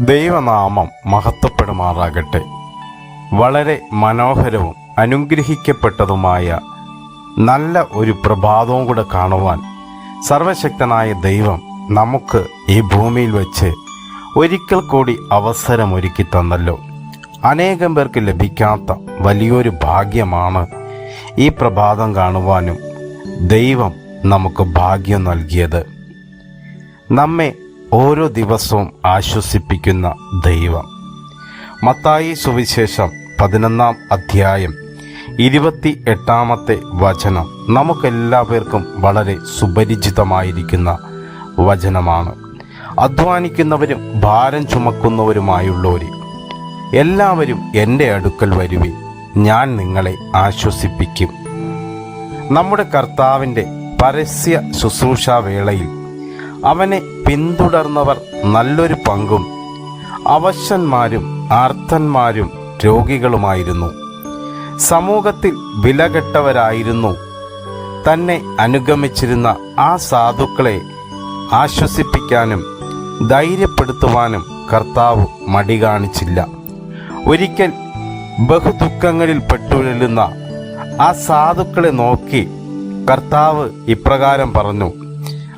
ദൈവനാമം മഹത്വപ്പെടുമാറാകട്ടെ. വളരെ മനോഹരവും അനുഗ്രഹിക്കപ്പെട്ടതുമായ നല്ല ഒരു പ്രഭാതവും കൂടെ കാണുവാൻ സർവശക്തനായ ദൈവം നമുക്ക് ഈ ഭൂമിയിൽ വച്ച് ഒരിക്കൽ കൂടി അവസരം ഒരുക്കി തന്നല്ലോ. അനേകം പേർക്ക് ലഭിക്കാത്ത വലിയൊരു ഭാഗ്യമാണ് ഈ പ്രഭാതം കാണുവാനും ദൈവം നമുക്ക് ഭാഗ്യം നൽകിയത്. നമ്മെ ഓരോ ദിവസവും ആശ്വസിപ്പിക്കുന്ന ദൈവം. മത്തായി സുവിശേഷം പതിനൊന്നാം അധ്യായം ഇരുപത്തി എട്ടാമത്തെ വചനം നമുക്കെല്ലാവർക്കും വളരെ സുപരിചിതമായിരിക്കുന്ന വചനമാണ്. അധ്വാനിക്കുന്നവരും ഭാരം ചുമക്കുന്നവരുമായുള്ളവർ എല്ലാവരും എന്റെ അടുക്കൽ വരുവി ഞാൻ നിങ്ങളെ ആശ്വസിപ്പിക്കും. നമ്മുടെ കർത്താവിന്റെ പരസ്യ ശുശ്രൂഷാ വേളയിൽ അവനെ പിന്തുടർന്നവർ നല്ലൊരു പങ്കും അവശന്മാരും ആർത്തന്മാരും രോഗികളുമായിരുന്നു. സമൂഹത്തിൽ വിലകെട്ടവരായിരുന്നു. തന്നെ അനുഗമിച്ചിരുന്ന ആ സാധുക്കളെ ആശ്വസിപ്പിക്കാനും ധൈര്യപ്പെടുത്തുവാനും കർത്താവ് മടി കാണിച്ചില്ല. ഒരിക്കൽ ബഹുദുഃഖങ്ങളിൽ പെട്ടുഴലുന്ന ആ സാധുക്കളെ നോക്കി കർത്താവ് ഇപ്രകാരം പറഞ്ഞു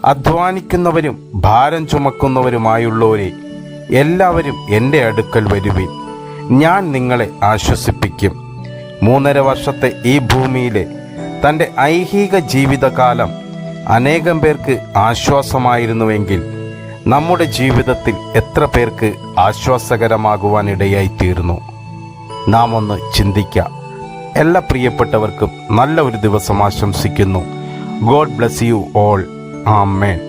അധ്വാനിക്കുന്നവരും ഭാരം ചുമക്കുന്നവരുമായുള്ളവരെ എല്ലാവരും എന്റെ അടുക്കൽ വരുവിൻ. ഞാൻ നിങ്ങളെ ആശ്വസിപ്പിക്കും. മൂന്നര വർഷത്തെ ഈ ഭൂമിയിലെ തന്റെ ഐഹിക ജീവിതകാലം അനേകം പേർക്ക് ആശ്വാസമായിരുന്നുവെങ്കിൽ നമ്മുടെ ജീവിതത്തിൽ എത്ര പേർക്ക് ആശ്വാസകരമാകുവാൻ ഇടയായിത്തീരുന്നു നാം ഒന്ന് ചിന്തിക്കാം. എല്ലാ പ്രിയപ്പെട്ടവർക്കും നല്ല ഒരു ദിവസം ആശംസിക്കുന്നു. God bless you all. Amen